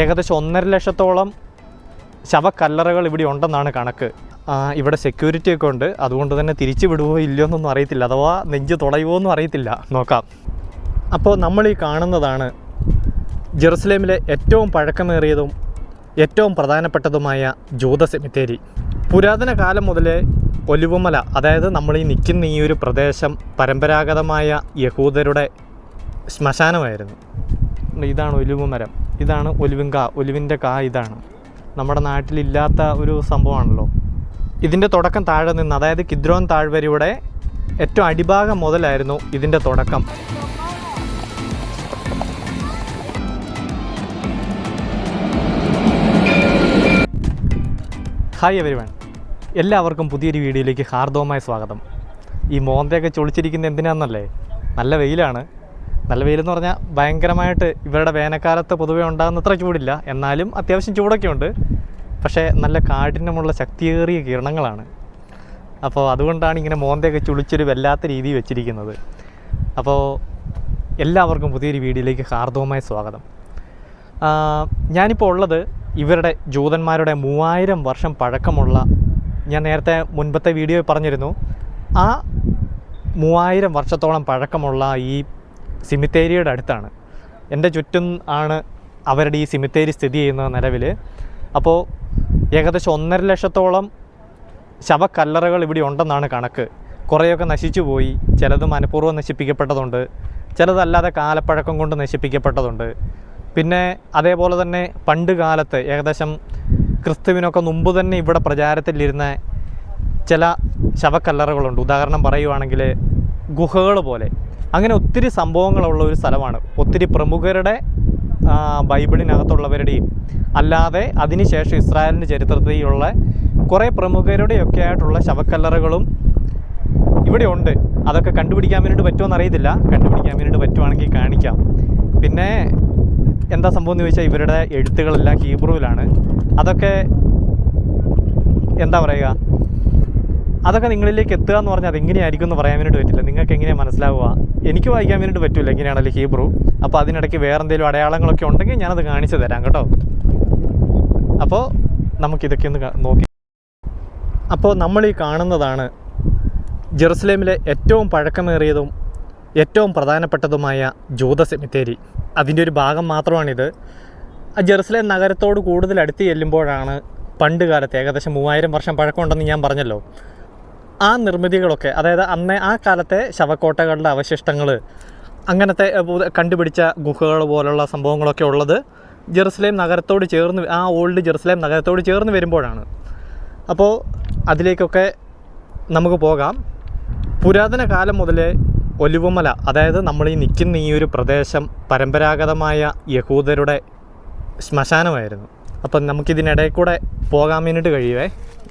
ഏകദേശം ഒന്നര ലക്ഷത്തോളം ശവക്കല്ലറകൾ ഇവിടെ ഉണ്ടെന്നാണ് കണക്ക്. ഇവിടെ സെക്യൂരിറ്റി ഒക്കെ ഉണ്ട്. അതുകൊണ്ട് തന്നെ തിരിച്ചു വിടുവോ ഇല്ലയോ എന്നൊന്നും അറിയത്തില്ല. അഥവാ നെഞ്ച് തുളയുമോ എന്നും അറിയത്തില്ല. നോക്കാം. അപ്പോൾ നമ്മൾ ഈ കാണുന്നതാണ് ജെറുസലേമിലെ ഏറ്റവും പഴക്കമേറിയതും ഏറ്റവും പ്രധാനപ്പെട്ടതുമായ ജൂത സെമിത്തേരി. പുരാതന കാലം മുതലേ ഒലിവുമല അതായത് നമ്മൾ ഈ നിൽക്കുന്ന ഈ ഒരു പ്രദേശം പരമ്പരാഗതമായ യഹൂദരുടെ ശ്മശാനമായിരുന്നു. ഇതാണ് ഒലിവ് മരം ഇതാണ് ഒലിവിൻ കാ ഒലിവിന്റെ കാ ഇതാണ്. നമ്മുടെ നാട്ടിലില്ലാത്ത ഒരു സംഭവമാണല്ലോ. ഇതിന്റെ തുടക്കം താഴെ നിന്ന് അതായത് കിദ്രോൻ താഴ്വരയുടെ ഏറ്റവും അടിഭാഗം മുതലായിരുന്നു ഇതിന്റെ തുടക്കം. ഹായ് എവരി വൺ എല്ലാവർക്കും പുതിയൊരു വീഡിയോയിലേക്ക് ഹാർദവമായ സ്വാഗതം. ഈ മോന്തയൊക്കെ ചൊളിച്ചിരിക്കുന്ന എന്തിനാണെന്നല്ലേ നല്ല വെയിലാണ്. നല്ല വെയിലെന്ന് പറഞ്ഞാൽ ഭയങ്കരമായിട്ട് ഇവരുടെ വേനൽക്കാലത്ത് പൊതുവേ ഉണ്ടാകുന്നത്ര ചൂടില്ല. എന്നാലും അത്യാവശ്യം ചൂടൊക്കെ ഉണ്ട്. പക്ഷേ നല്ല കാഠിന്യമുള്ള ശക്തിയേറിയ കിരണങ്ങളാണ്. അപ്പോൾ അതുകൊണ്ടാണ് ഇങ്ങനെ മോന്തയൊക്കെ ചുളിച്ചൊരു വല്ലാത്ത രീതി വെച്ചിരിക്കുന്നത്. അപ്പോൾ എല്ലാവർക്കും പുതിയൊരു വീഡിയോയിലേക്ക് ഹാർദവമായ സ്വാഗതം. ഞാനിപ്പോൾ ഉള്ളത് ഇവരുടെ ജൂതന്മാരുടെ മൂവായിരം വർഷം പഴക്കമുള്ള ഞാൻ നേരത്തെ മുൻപത്തെ വീഡിയോ പറഞ്ഞിരുന്നു. ആ മൂവായിരം വർഷത്തോളം പഴക്കമുള്ള ഈ സിമിത്തേരിയുടെ അടുത്താണ്. എന്റെ ചുറ്റും ആണ് അവരുടെ ഈ സിമിത്തേരി സ്ഥിതി ചെയ്യുന്നത് നിലവിൽ. അപ്പോൾ ഏകദേശം ഒന്നര ലക്ഷത്തോളം ശവക്കല്ലറകൾ ഇവിടെ ഉണ്ടെന്നാണ് കണക്ക്. കുറേയൊക്കെ നശിച്ചു പോയി. ചിലത് മനഃപൂർവം നശിപ്പിക്കപ്പെട്ടതുണ്ട്. ചിലതല്ലാതെ കാലപ്പഴക്കം കൊണ്ട് നശിപ്പിക്കപ്പെട്ടതുണ്ട്. പിന്നെ അതേപോലെ തന്നെ പണ്ട് കാലത്ത് ഏകദേശം ക്രിസ്തുവിനൊക്കെ മുമ്പ് തന്നെ ഇവിടെ പ്രചാരത്തിലിരുന്ന ചില ശവക്കല്ലറകളുണ്ട്. ഉദാഹരണം പറയുവാണെങ്കിൽ ഗുഹകൾ പോലെ. അങ്ങനെ ഒത്തിരി സംഭവങ്ങളുള്ള ഒരു സ്ഥലമാണ്. ഒത്തിരി പ്രമുഖരുടെ ബൈബിളിനകത്തുള്ളവരുടെയും അല്ലാതെ അതിനുശേഷം ഇസ്രായേലിന്റെ ചരിത്രത്തിലുള്ള കുറേ പ്രമുഖരുടെയൊക്കെ ആയിട്ടുള്ള ശവക്കല്ലറകളും ഇവിടെ ഉണ്ട് അതൊക്കെ കണ്ടുപിടിക്കാൻ വേണ്ടിയിട്ട് പറ്റുമോ അറിയത്തില്ല കണ്ടുപിടിക്കാൻ വേണ്ടിയിട്ട് പറ്റുവാണെങ്കിൽ കാണിക്കാം. പിന്നെ എന്താ സംഭവം എന്ന് ചോദിച്ചാൽ ഇവരുടെ എഴുത്തുകളെല്ലാം ഹീബ്രുവിലാണ് അതൊക്കെ എന്താ പറയുക? അതൊക്കെ നിങ്ങളിലേക്ക് എത്തുക എന്ന് പറഞ്ഞാൽ അതെങ്ങനെയായിരിക്കും എന്ന് പറയാൻ വേണ്ടിയിട്ട് പറ്റില്ല. നിങ്ങൾക്ക് എങ്ങനെയാണ് മനസ്സിലാവുക? എനിക്ക് വായിക്കാൻ വേണ്ടിയിട്ട് പറ്റില്ല എങ്ങനെയാണല്ലോ ഹീബ്രു. അപ്പോൾ അതിനിടയ്ക്ക് വേറെ എന്തെങ്കിലും അടയാളങ്ങളൊക്കെ ഉണ്ടെങ്കിൽ ഞാനത് കാണിച്ചു തരാം കേട്ടോ. അപ്പോൾ നമുക്കിതൊക്കെ ഒന്ന് നോക്കി. അപ്പോൾ നമ്മൾ ഈ കാണുന്നതാണ് ജെറുസലേമിലെ ഏറ്റവും പഴക്കമേറിയതും ഏറ്റവും പ്രധാനപ്പെട്ടതുമായ ജൂത സെമിത്തേരി. അതിന്റെ ഒരു ഭാഗം മാത്രമാണിത്. ജെറുസലേം നഗരത്തോട് കൂടുതൽ അടുത്ത് ചെല്ലുമ്പോഴാണ് പണ്ട് കാലത്ത് ഏകദേശം മൂവായിരം വർഷം പഴക്കമുണ്ടെന്ന് ഞാൻ പറഞ്ഞല്ലോ. ആ നിർമ്മിതികളൊക്കെ അതായത് അന്ന് ആ കാലത്തെ ശവക്കോട്ടകളുടെ അവശിഷ്ടങ്ങൾ അങ്ങനത്തെ കണ്ടുപിടിച്ച ഗുഹകൾ പോലുള്ള സംഭവങ്ങളൊക്കെ ഉള്ളത് ജെറുസലേം നഗരത്തോട് ചേർന്ന് ആ ഓൾഡ് ജെറുസലേം നഗരത്തോട് ചേർന്ന് വരുമ്പോഴാണ്. അപ്പോൾ അതിലേക്കൊക്കെ നമുക്ക് പോകാം. പുരാതന കാലം മുതലേ ഒലിവുമല അതായത് നമ്മൾ ഈ നിൽക്കുന്ന ഈ ഒരു പ്രദേശം പരമ്പരാഗതമായ യഹൂദരുടെ ശ്മശാനമായിരുന്നു. അപ്പം നമുക്കിതിനിടയിൽ കൂടെ പോകാൻ വേണ്ടിയിട്ട് കഴിയുവേ.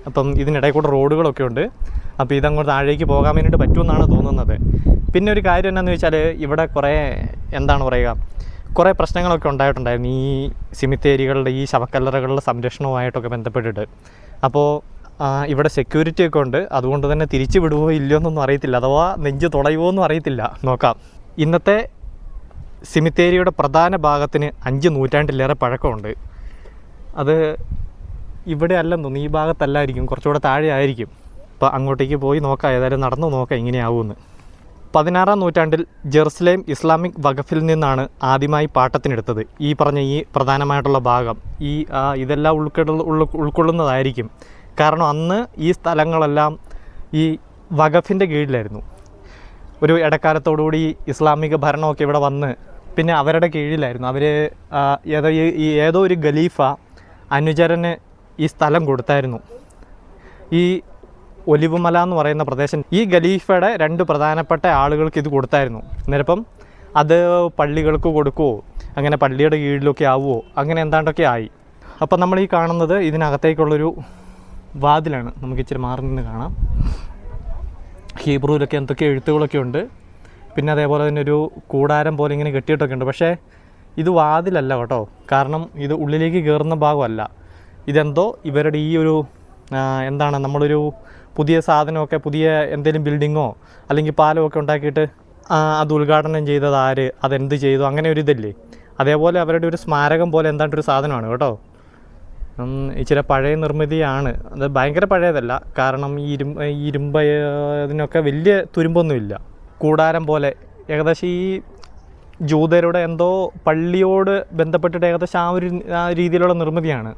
അപ്പം ഇതിനിടയിൽ കൂടെ റോഡുകളൊക്കെ ഉണ്ട്. അപ്പോൾ ഇതങ്ങോട്ട് താഴേക്ക് പോകാൻ വേണ്ടിയിട്ട് പറ്റുമെന്നാണ് തോന്നുന്നത്. പിന്നെ ഒരു കാര്യം എന്നാന്ന് വെച്ചാൽ ഇവിടെ കുറേ എന്താണ് പറയുക കുറേ പ്രശ്നങ്ങളൊക്കെ ഉണ്ടായിട്ടുണ്ടായിരുന്നു ഈ സിമിത്തേരികളുടെ ഈ ശവക്കല്ലറകളുടെ സംരക്ഷണവുമായിട്ടൊക്കെ ബന്ധപ്പെട്ടിട്ട്. അപ്പോൾ ഇവിടെ സെക്യൂരിറ്റി ഒക്കെ ഉണ്ട്. അതുകൊണ്ട് തന്നെ തിരിച്ചു വിടുവോ ഇല്ലയോ എന്നൊന്നും അറിയത്തില്ല. അഥവാ നെഞ്ച് തുളയുമോ എന്നും അറിയത്തില്ല. നോക്കാം. ഇന്നത്തെ സിമിത്തേരിയുടെ പ്രധാന ഭാഗത്തിന് അഞ്ച് നൂറ്റാണ്ടിലേറെ പഴക്കമുണ്ട്. അത് ഇവിടെ അല്ലെന്ന് തോന്നുന്നു. ഈ ഭാഗത്തല്ലായിരിക്കും. കുറച്ചുകൂടെ താഴെ ആയിരിക്കും. അപ്പോൾ അങ്ങോട്ടേക്ക് പോയി നോക്കാം ഏതായാലും നടന്നു നോക്കാം ഇങ്ങനെയാവുമെന്ന് പതിനാറാം നൂറ്റാണ്ടിൽ ജെറുസലേം ഇസ്ലാമിക് വഖഫിൽ നിന്നാണ് ആദ്യമായി പാട്ടത്തിനെടുത്തത്. ഈ പറഞ്ഞ ഈ പ്രധാനമായിട്ടുള്ള ഭാഗം ഈ ഇതെല്ലാം ഉൾക്കൊള്ള ഉൾക്കൊള്ളുന്നതായിരിക്കും. കാരണം അന്ന് ഈ സ്ഥലങ്ങളെല്ലാം ഈ വഖഫിന്റെ കീഴിലായിരുന്നു. ഒരു ഇടക്കാലത്തോടുകൂടി ഇസ്ലാമിക ഭരണമൊക്കെ ഇവിടെ വന്ന് പിന്നെ അവരുടെ കീഴിലായിരുന്നു. അവർ ഏതോ ഈ- ഏതോ ഒരു ഖലീഫ അനുചരന് ഈ സ്ഥലം കൊടുത്തായിരുന്നു. ഈ ഒലിവുമല എന്ന് പറയുന്ന പ്രദേശം. ഈ ഖലീഫയുടെ രണ്ട് പ്രധാനപ്പെട്ട ആളുകൾക്ക് ഇത് കൊടുത്തായിരുന്നു. അന്നേരപ്പം അത് പള്ളികൾക്ക് കൊടുക്കുവോ? അങ്ങനെ പള്ളിയുടെ കീഴിലൊക്കെ ആവുമോ അങ്ങനെ എന്താണ്ടൊക്കെ ആയി. അപ്പം നമ്മൾ ഈ കാണുന്നത് ഇതിനകത്തേക്കുള്ളൊരു വാതിലാണ്. നമുക്ക് ഇച്ചിരി മാറി നിന്ന് കാണാം. ഹീബ്രുവിലൊക്കെ എന്തൊക്കെ എഴുത്തുകളൊക്കെ ഉണ്ട്. പിന്നെ അതേപോലെ തന്നെ ഒരു കൂടാരം പോലെ ഇങ്ങനെ കെട്ടിയിട്ടൊക്കെ ഉണ്ട്. പക്ഷേ ഇത് വാതിലല്ല കേട്ടോ. കാരണം ഇത് ഉള്ളിലേക്ക് കയറുന്ന ഭാഗമല്ല. ഇതെന്തോ ഇവരുടെ ഈ ഒരു എന്താണ് നമ്മളൊരു പുതിയ സാധനമൊക്കെ പുതിയ എന്തെങ്കിലും ബിൽഡിങ്ങോ അല്ലെങ്കിൽ പാലമൊക്കെ ഉണ്ടാക്കിയിട്ട് അത് ഉദ്ഘാടനം ചെയ്തത് ആര് അതെന്ത് ചെയ്തു അങ്ങനെ ഒരു ഇതല്ലേ? അതേപോലെ അവരുടെ ഒരു സ്മാരകം പോലെ എന്താണ്ട് ഒരു സാധനമാണ് കേട്ടോ. ഇച്ചിരി പഴയ നിർമ്മിതിയാണ്. അത് ഭയങ്കര പഴയതല്ല. കാരണം ഈ ഇരുമ്പ് ഇതിനൊക്കെ വലിയ തുരുമ്പൊന്നുമില്ല. കൂടാരം പോലെ. ഏകദേശം ഈ ജൂതരുടെ എന്തോ പള്ളിയോട് ബന്ധപ്പെട്ടിട്ട് ഏകദേശം ആ ഒരു രീതിയിലുള്ള നിർമ്മിതിയാണ്.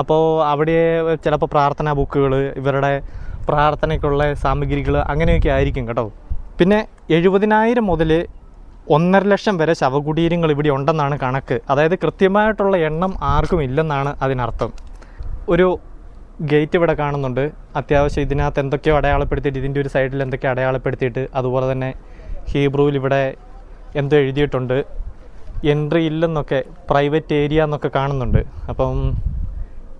അപ്പോൾ അവിടെ ചിലപ്പോൾ പ്രാർത്ഥനാ ബുക്കുകൾ ഇവരുടെ പ്രാർത്ഥനയ്ക്കുള്ള സാമഗ്രികൾ അങ്ങനെയൊക്കെ ആയിരിക്കും കേട്ടോ. പിന്നെ എഴുപതിനായിരം മുതൽ ഒന്നര ലക്ഷം വരെ ശവകുടീരങ്ങൾ ഇവിടെ ഉണ്ടെന്നാണ് കണക്ക്. അതായത് കൃത്യമായിട്ടുള്ള എണ്ണം ആർക്കും ഇല്ലെന്നാണ് അതിനർത്ഥം. ഒരു ഗേറ്റ് ഇവിടെ കാണുന്നുണ്ട്. അത്യാവശ്യം ഇതിനകത്ത് എന്തൊക്കെയോ അടയാളപ്പെടുത്തിയിട്ട് ഇതിന്റെ ഒരു സൈഡിൽ എന്തൊക്കെയോ അടയാളപ്പെടുത്തിയിട്ട് അതുപോലെ തന്നെ ഹീബ്രുവിൽ ഇവിടെ എന്തോ എഴുതിയിട്ടുണ്ട്. എൻട്രി ഇല്ലെന്നൊക്കെ പ്രൈവറ്റ് ഏരിയ എന്നൊക്കെ കാണുന്നുണ്ട്. അപ്പം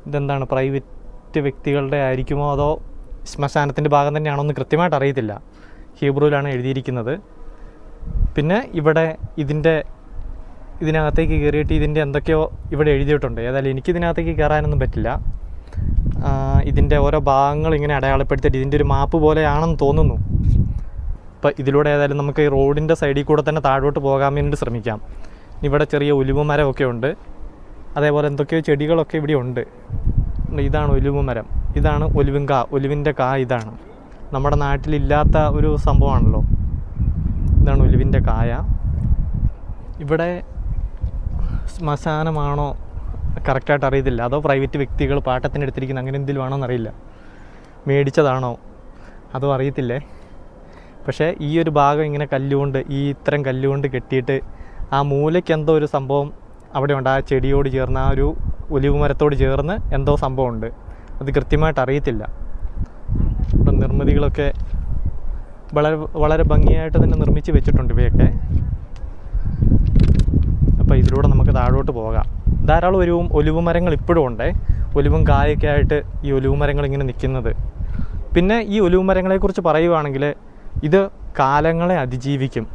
ഇതെന്താണ് പ്രൈവറ്റ് വ്യക്തികളുടെ ആയിരിക്കുമോ അതോ ശ്മശാനത്തിന്റെ ഭാഗം തന്നെയാണോ എന്ന് കൃത്യമായിട്ട് അറിയത്തില്ല. ഹീബ്രുവിലാണ് എഴുതിയിരിക്കുന്നത്. പിന്നെ ഇവിടെ ഇതിന്റെ ഇതിനകത്തേക്ക് കയറിയിട്ട് ഇതിന്റെ എന്തൊക്കെയോ ഇവിടെ എഴുതിയിട്ടുണ്ട്. ഏതായാലും എനിക്ക് ഇതിനകത്തേക്ക് കയറാനൊന്നും പറ്റില്ല. ഇതിന്റെ ഓരോ ഭാഗങ്ങൾ ഇങ്ങനെ അടയാളപ്പെടുത്തിയിട്ട് ഇതിന്റെ ഒരു മാപ്പ് പോലെയാണെന്ന് തോന്നുന്നു. അപ്പോൾ ഇതിലൂടെ ഏതായാലും നമുക്ക് ഈ റോഡിന്റെ സൈഡിൽ കൂടെ തന്നെ താഴോട്ട് പോകാൻ വേണ്ടി ശ്രമിക്കാം. ഇവിടെ ചെറിയ ഒലിവ് മരമൊക്കെ ഉണ്ട്. അതേപോലെ എന്തൊക്കെയോ ചെടികളൊക്കെ ഇവിടെ ഉണ്ട്. ഇതാണ് ഒലിവ് മരം. ഇതാണ് ഒലിവും കാ ഒലിവിന്റെ കാ ഇതാണ്. നമ്മുടെ നാട്ടിലില്ലാത്ത ഒരു സംഭവമാണല്ലോ. ഇതാണ് ഒലിവിന്റെ കായ. ഇവിടെ ശ്മശാനമാണോ കറക്റ്റായിട്ട് അറിയത്തില്ല. അതോ പ്രൈവറ്റ് വ്യക്തികൾ പാട്ടത്തിന് എടുത്തിരിക്കുന്ന അങ്ങനെ എന്തെങ്കിലും ആണോ എന്നറിയില്ല. മേടിച്ചതാണോ? അതോ അറിയത്തില്ലേ? പക്ഷേ ഈ ഒരു ഭാഗം ഇങ്ങനെ കല്ലുകൊണ്ട് ഈ ഇത്തരം കല്ലുകൊണ്ട് കെട്ടിയിട്ട് ആ മൂലയ്ക്ക് എന്തോ ഒരു സംഭവം അവിടെ ഉണ്ട്. ആ ചെടിയോട് ചേർന്ന ആ ഒരു ഒലിവ് മരത്തോട് ചേർന്ന് എന്തോ സംഭവമുണ്ട്. അത് കൃത്യമായിട്ട് അറിയത്തില്ല. ഇപ്പം നിർമ്മിതികളൊക്കെ വളരെ വളരെ ഭംഗിയായിട്ട് തന്നെ നിർമ്മിച്ച് വെച്ചിട്ടുണ്ട് ഇവയൊക്കെ. അപ്പോൾ ഇതിലൂടെ നമുക്ക് താഴോട്ട് പോകാം. ധാരാളം ഒരു ഒലിവ് മരങ്ങൾ ഇപ്പോഴും ഉണ്ട്. ഒലിവും കായൊക്കെ ആയിട്ട് ഈ ഒലിവ് മരങ്ങൾ ഇങ്ങനെ നിൽക്കുന്നത്. പിന്നെ ഈ ഒലിവ് മരങ്ങളെക്കുറിച്ച് പറയുവാണെങ്കിൽ ഇത് കാലങ്ങളെ അതിജീവിക്കും.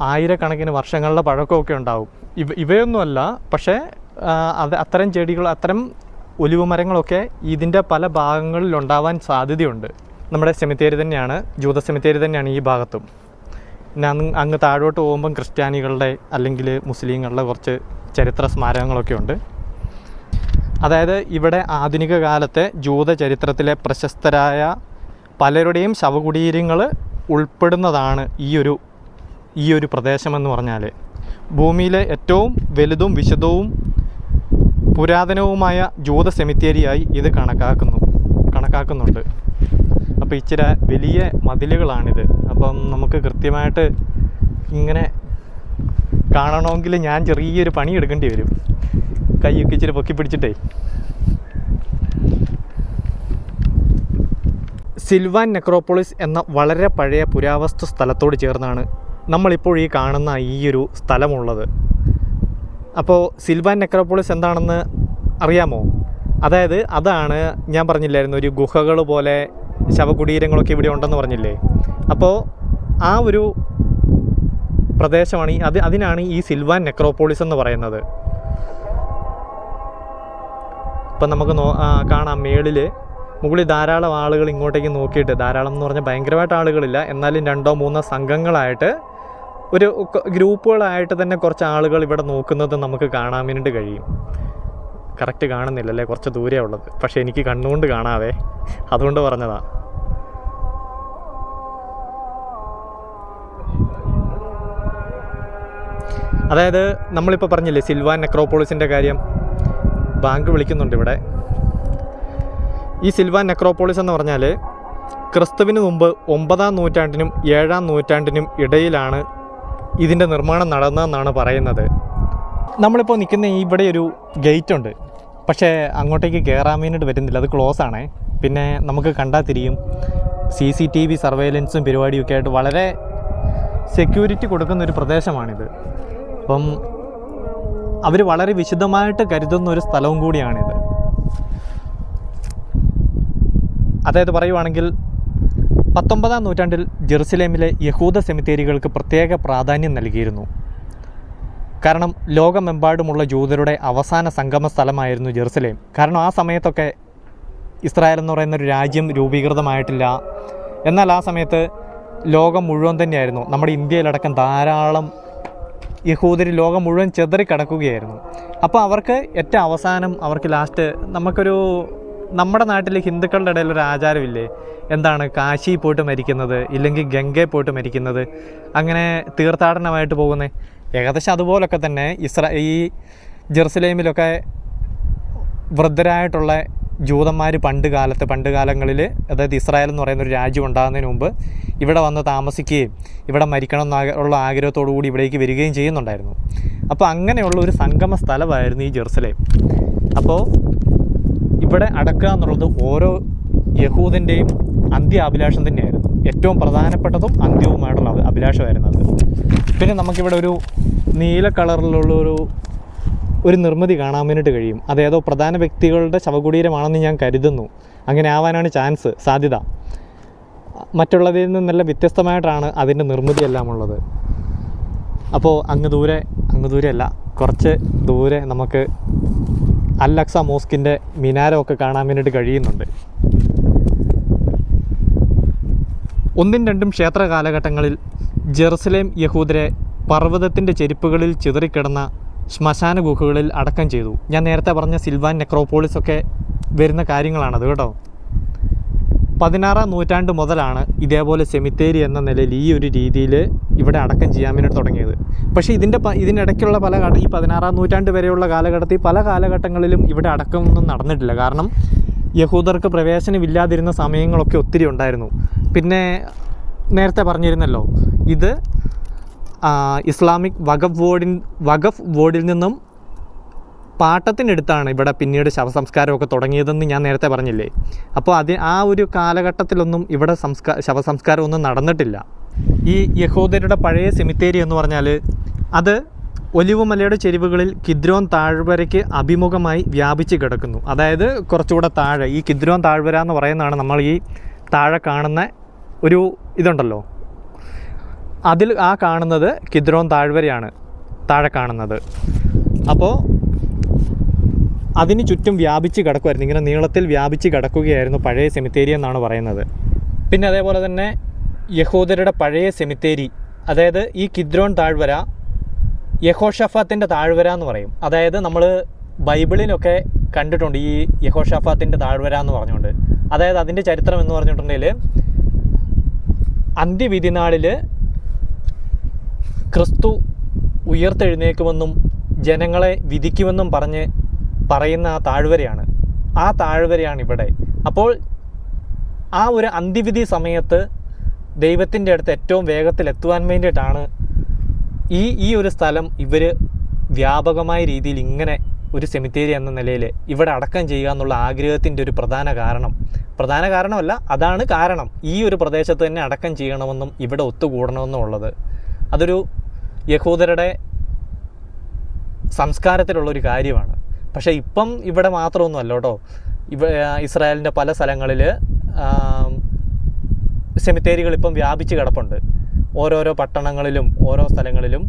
ആയിരക്കണക്കിന് വർഷങ്ങളുടെ പഴക്കമൊക്കെ ഉണ്ടാവും. ഇവ ഇവയൊന്നുമല്ല പക്ഷേ അത് അത്തരം ചെടികൾ അത്തരം ഒലിവ് മരങ്ങളൊക്കെ ഇതിന്റെ പല ഭാഗങ്ങളിൽ ഉണ്ടാവാൻ സാധ്യതയുണ്ട്. നമ്മുടെ സെമിത്തേരി തന്നെയാണ് ജൂത സെമിത്തേരി തന്നെയാണ് ഈ ഭാഗത്തും. പിന്നെ അങ്ങ് അങ്ങ് താഴോട്ട് പോകുമ്പം ക്രിസ്ത്യാനികളുടെ അല്ലെങ്കിൽ മുസ്ലിങ്ങളുടെ കുറച്ച് ചരിത്ര സ്മാരകങ്ങളൊക്കെ ഉണ്ട്. അതായത് ഇവിടെ ആധുനിക കാലത്തെ ജൂത ചരിത്രത്തിലെ പ്രശസ്തരായ പലരുടെയും ശവകുടീരങ്ങൾ ഉൾപ്പെടുന്നതാണ് ഈ ഒരു ഈ ഒരു പ്രദേശമെന്ന് പറഞ്ഞാൽ ഭൂമിയിലെ ഏറ്റവും വലുതും വിശദവും പുരാതനവുമായ ജൂത സെമിത്തേരിയായി ഇത് കണക്കാക്കുന്നു കണക്കാക്കുന്നുണ്ട്. അപ്പോൾ ഇച്ചിരി വലിയ മതിലുകളാണിത്. അപ്പം നമുക്ക് കൃത്യമായിട്ട് ഇങ്ങനെ കാണണമെങ്കിൽ ഞാൻ ചെറിയൊരു പണി എടുക്കേണ്ടി വരും. കൈയൊക്കെ ഇച്ചിരി പൊക്കി പിടിച്ചിട്ടേ. സിൽവാൻ നെക്രോപോളിസ് എന്ന വളരെ പഴയ പുരാവസ്തു സ്ഥലത്തോട് ചേർന്നാണ് നമ്മളിപ്പോൾ ഈ കാണുന്ന ഈ ഒരു സ്ഥലമുള്ളത്. അപ്പോൾ സിൽവാൻ നെക്രോപോളിസ് എന്താണെന്ന് അറിയാമോ? അതായത് അതാണ് ഞാൻ പറഞ്ഞില്ലായിരുന്നു ഒരു ഗുഹകൾ പോലെ ശവകുടീരങ്ങളൊക്കെ ഇവിടെ ഉണ്ടെന്ന് പറഞ്ഞില്ലേ? അപ്പോൾ ആ ഒരു പ്രദേശമാണ് അത് അതിനാണ് ഈ സിൽവാൻ നെക്രോപോളിസ് എന്ന് പറയുന്നത്. ഇപ്പം നമുക്ക് നോ കാണാം മേളിൽ മുകളിൽ ധാരാളം ആളുകൾ ഇങ്ങോട്ടേക്ക് നോക്കിയിട്ട് ധാരാളം എന്ന് പറഞ്ഞാൽ ഭയങ്കരമായിട്ട് ആളുകളില്ല എന്നാലും രണ്ടോ മൂന്നോ സംഘങ്ങളായിട്ട് ഒരു ഗ്രൂപ്പുകളായിട്ട് തന്നെ കുറച്ച് ആളുകൾ ഇവിടെ നോക്കുന്നത് നമുക്ക് കാണാൻ വേണ്ടി കഴിയും. കറക്റ്റ് കാണുന്നില്ലല്ലേ? കുറച്ച് ദൂരെ ഉള്ളത്. പക്ഷേ എനിക്ക് കണ്ണുകൊണ്ട് കാണാവേ. അതുകൊണ്ട് പറഞ്ഞതാ. അതായത് നമ്മളിപ്പോൾ പറഞ്ഞില്ലേ സിൽവാൻ നെക്രോപോളിസിന്റെ കാര്യം? ബാങ്ക് വിളിക്കുന്നുണ്ട് ഇവിടെ. ഈ സിൽവാൻ നെക്രോപോളിസ് എന്ന് പറഞ്ഞാൽ ക്രിസ്തുവിന് മുമ്പ് ഒമ്പതാം നൂറ്റാണ്ടിനും ഏഴാം നൂറ്റാണ്ടിനും ഇടയിലാണ് ഇതിന്റെ നിർമ്മാണം നടന്നതെന്നാണ് പറയുന്നത്. നമ്മളിപ്പോൾ നിൽക്കുന്ന ഇവിടെ ഒരു ഗേറ്റ് ഉണ്ട് പക്ഷേ അങ്ങോട്ടേക്ക് കയറാൻ വേണ്ടിയിട്ട് പറ്റുന്നില്ല. അത് ക്ലോസ് ആണേ പിന്നെ നമുക്ക് കണ്ടാൽ തിരിയും. സി സി ടി വി സർവൈലൻസും പരിപാടിയൊക്കെ ആയിട്ട് വളരെ സെക്യൂരിറ്റി കൊടുക്കുന്ന ഒരു പ്രദേശമാണിത്. അപ്പം അവർ വളരെ വിശുദ്ധമായിട്ട് കരുതുന്ന ഒരു സ്ഥലവും കൂടിയാണിത്. അതായത് പറയുവാണെങ്കിൽ പത്തൊമ്പതാം നൂറ്റാണ്ടിൽ ജെറുസലേമിലെ യഹൂദ സെമിത്തേരികൾക്ക് പ്രത്യേക പ്രാധാന്യം നൽകിയിരുന്നു. കാരണം ലോകമെമ്പാടുമുള്ള ജൂതരുടെ അവസാന സംഗമ സ്ഥലമായിരുന്നു ജെറുസലേം. കാരണം ആ സമയത്തൊക്കെ ഇസ്രായേൽ എന്ന് പറയുന്ന ഒരു രാജ്യം രൂപീകൃതമായിട്ടില്ല. എന്നാൽ ആ സമയത്ത് ലോകം മുഴുവൻ തന്നെയായിരുന്നു. നമ്മുടെ ഇന്ത്യയിലടക്കം ധാരാളം യഹൂദർ ലോകം മുഴുവൻ ചെതറിക്കിടക്കുകയായിരുന്നു. അപ്പോൾ അവർക്ക് ഏറ്റവും അവസാനം അവർക്ക് ലാസ്റ്റ് നമുക്കൊരു നമ്മുടെ നാട്ടിൽ ഹിന്ദുക്കളുടെ ഇടയിൽ ഒരു ആചാരമില്ലേ? എന്താണ് കാശി പോയിട്ട് മരിക്കുന്നത് ഇല്ലെങ്കിൽ ഗംഗയിൽ പോയിട്ട് മരിക്കുന്നത് അങ്ങനെ തീർത്ഥാടനമായിട്ട് പോകുന്നത് ഏകദേശം അതുപോലൊക്കെ തന്നെ ഇസ്രാ ഈ ജെറുസലേമിലൊക്കെ വൃദ്ധരായിട്ടുള്ള ജൂതന്മാർ പണ്ട് കാലത്ത് പണ്ട് കാലങ്ങളിൽ അതായത് ഇസ്രായേൽ എന്ന് പറയുന്ന ഒരു രാജ്യം ഉണ്ടാകുന്നതിന് മുമ്പ് ഇവിടെ വന്ന് താമസിക്കുകയും ഇവിടെ മരിക്കണം എന്ന ഉള്ള ആഗ്രഹത്തോടു കൂടി ഇവിടേക്ക് വരികയും ചെയ്യുന്നുണ്ടായിരുന്നു. അപ്പോൾ അങ്ങനെയുള്ള ഒരു സംഗമ സ്ഥലമായിരുന്നു ഈ ജെറുസലേം. അപ്പോൾ ഇവിടെ അടക്കുക എന്നുള്ളത് ഓരോ യഹൂദിന്റെയും അന്ത്യ അഭിലാഷം തന്നെയായിരുന്നു. ഏറ്റവും പ്രധാനപ്പെട്ടതും അന്ത്യവുമായിട്ടുള്ള അഭിലാഷമായിരുന്നു അത്. പിന്നെ നമുക്കിവിടെ ഒരു നീല കളറിലുള്ള ഒരു ഒരു നിർമ്മിതി കാണാൻ വേണ്ടിയിട്ട് കഴിയും. അതേതോ പ്രധാന വ്യക്തികളുടെ ശവകുടീരമാണെന്ന് ഞാൻ കരുതുന്നു. അങ്ങനെ ആവാനാണ് ചാൻസ് സാധ്യത. മറ്റുള്ളതിൽ നിന്നെല്ലാം വ്യത്യസ്തമായിട്ടാണ് അതിന്റെ നിർമ്മിതി എല്ലാം ഉള്ളത്. അപ്പോൾ അങ്ങ് ദൂരെ അങ്ങ് ദൂരെ അല്ല കുറച്ച് ദൂരെ നമുക്ക് അല്ലക്സ മോസ്കിന്റെ മിനാരമൊക്കെ കാണാൻ വേണ്ടിയിട്ട് കഴിയുന്നുണ്ട്. ഒന്നും രണ്ടും ക്ഷേത്ര കാലഘട്ടങ്ങളിൽ ജെറുസലേം യഹൂദരെ പർവതത്തിന്റെ ചെരുപ്പുകളിൽ ചിതറിക്കിടന്ന ശ്മശാന ഗുഹകളിൽ അടക്കം ചെയ്തു. ഞാൻ നേരത്തെ പറഞ്ഞ സിൽവാൻ നെക്രോപോളിസ് ഒക്കെ വരുന്ന കാര്യങ്ങളാണത് കേട്ടോ. പതിനാറാം നൂറ്റാണ്ട് മുതലാണ് ഇതേപോലെ സെമിത്തേരി എന്ന നിലയിൽ ഈ ഒരു രീതിയിൽ ഇവിടെ അടക്കം ചെയ്യാൻ വേണ്ടി തുടങ്ങിയത്. പക്ഷേ ഇതിന്റെ ഇതിനിടയ്ക്കുള്ള പല ഈ പതിനാറാം നൂറ്റാണ്ട് വരെയുള്ള കാലഘട്ടത്തിൽ പല കാലഘട്ടങ്ങളിലും ഇവിടെ അടക്കമൊന്നും നടന്നിട്ടില്ല. കാരണം യഹൂദർക്ക് പ്രവേശനമില്ലാതിരുന്ന സമയങ്ങളൊക്കെ ഒത്തിരി ഉണ്ടായിരുന്നു. പിന്നെ നേരത്തെ പറഞ്ഞിരുന്നല്ലോ ഇത് ഇസ്ലാമിക് വഖഫ് ബോർഡിൻ വഖഫ് ബോർഡിൽ നിന്നും പാട്ടത്തിനെടുത്താണ് ഇവിടെ പിന്നീട് ശവസംസ്കാരമൊക്കെ തുടങ്ങിയതെന്ന് ഞാൻ നേരത്തെ പറഞ്ഞില്ലേ. അപ്പോൾ അത് ആ ഒരു കാലഘട്ടത്തിലൊന്നും ഇവിടെ സംസ്കാര ശവസംസ്കാരം ഒന്നും നടന്നിട്ടില്ല. ഈ യഹോദരുടെ പഴയ സെമിത്തേരി എന്ന് പറഞ്ഞാൽ അത് ഒലിവുമലയുടെ ചെരിവുകളിൽ കിദ്രോൻ താഴ്വരയ്ക്ക് അഭിമുഖമായി വ്യാപിച്ച് കിടക്കുന്നു. അതായത് കുറച്ചുകൂടെ താഴെ. ഈ കിദ്രോൻ താഴ്വര എന്ന് പറയുന്നതാണ് നമ്മൾ ഈ താഴെ കാണുന്ന ഒരു ഇതുണ്ടല്ലോ. അതിൽ ആ കാണുന്നത് കിദ്രോൻ താഴ്വരയാണ് താഴെ കാണുന്നത്. അപ്പോൾ അതിന് ചുറ്റും വ്യാപിച്ച് കിടക്കുമായിരുന്നു ഇങ്ങനെ നീളത്തിൽ വ്യാപിച്ച് കിടക്കുകയായിരുന്നു പഴയ സെമിത്തേരി എന്നാണ് പറയുന്നത്. പിന്നെ അതേപോലെ തന്നെ യഹൂദരുടെ പഴയ സെമിത്തേരി അതായത് ഈ കിദ്രോൺ താഴ്വര യഹോഷഫാത്തിന്റെ താഴ്വര എന്ന് പറയും. അതായത് നമ്മൾ ബൈബിളിലൊക്കെ കണ്ടിട്ടുണ്ട് ഈ യഹോഷഫാത്തിന്റെ താഴ്വര എന്ന് പറഞ്ഞുകൊണ്ട്. അതായത് അതിന്റെ ചരിത്രം എന്ന് പറഞ്ഞിട്ടുണ്ടെങ്കിൽ അന്ത്യവിധി നാളിൽ ക്രിസ്തു ഉയർത്തെഴുന്നേക്കുമെന്നും ജനങ്ങളെ വിധിക്കുമെന്നും പറഞ്ഞ് പറയുന്ന ആ താഴ്വരയാണ്. ആ താഴ്വരയാണ് ഇവിടെ. അപ്പോൾ ആ ഒരു അന്തിവിധി സമയത്ത് ദൈവത്തിന്റെ അടുത്ത് ഏറ്റവും വേഗത്തിൽ എത്തുവാൻ വേണ്ടിയിട്ടാണ് ഈ ഈ ഒരു സ്ഥലം ഇവർ വ്യാപകമായ രീതിയിൽ ഇങ്ങനെ ഒരു സെമിത്തേരി എന്ന നിലയിൽ ഇവിടെ അടക്കം ചെയ്യുക എന്നുള്ള ആഗ്രഹത്തിന്റെ ഒരു പ്രധാന കാരണം. പ്രധാന കാരണമല്ല അതാണ് കാരണം. ഈ ഒരു പ്രദേശത്ത് തന്നെ അടക്കം ചെയ്യണമെന്നും ഇവിടെ ഒത്തുകൂടണമെന്നും ഉള്ളത് അതൊരു യഹൂദരുടെ സംസ്കാരത്തിലുള്ളൊരു കാര്യമാണ്. പക്ഷേ ഇപ്പം ഇവിടെ മാത്രമൊന്നും അല്ല കേട്ടോ. ഇവ ഇസ്രായേലിന്റെ പല സ്ഥലങ്ങളിൽ സെമിത്തേരികൾ ഇപ്പം വ്യാപിച്ച് കിടപ്പുണ്ട്. ഓരോരോ പട്ടണങ്ങളിലും ഓരോ സ്ഥലങ്ങളിലും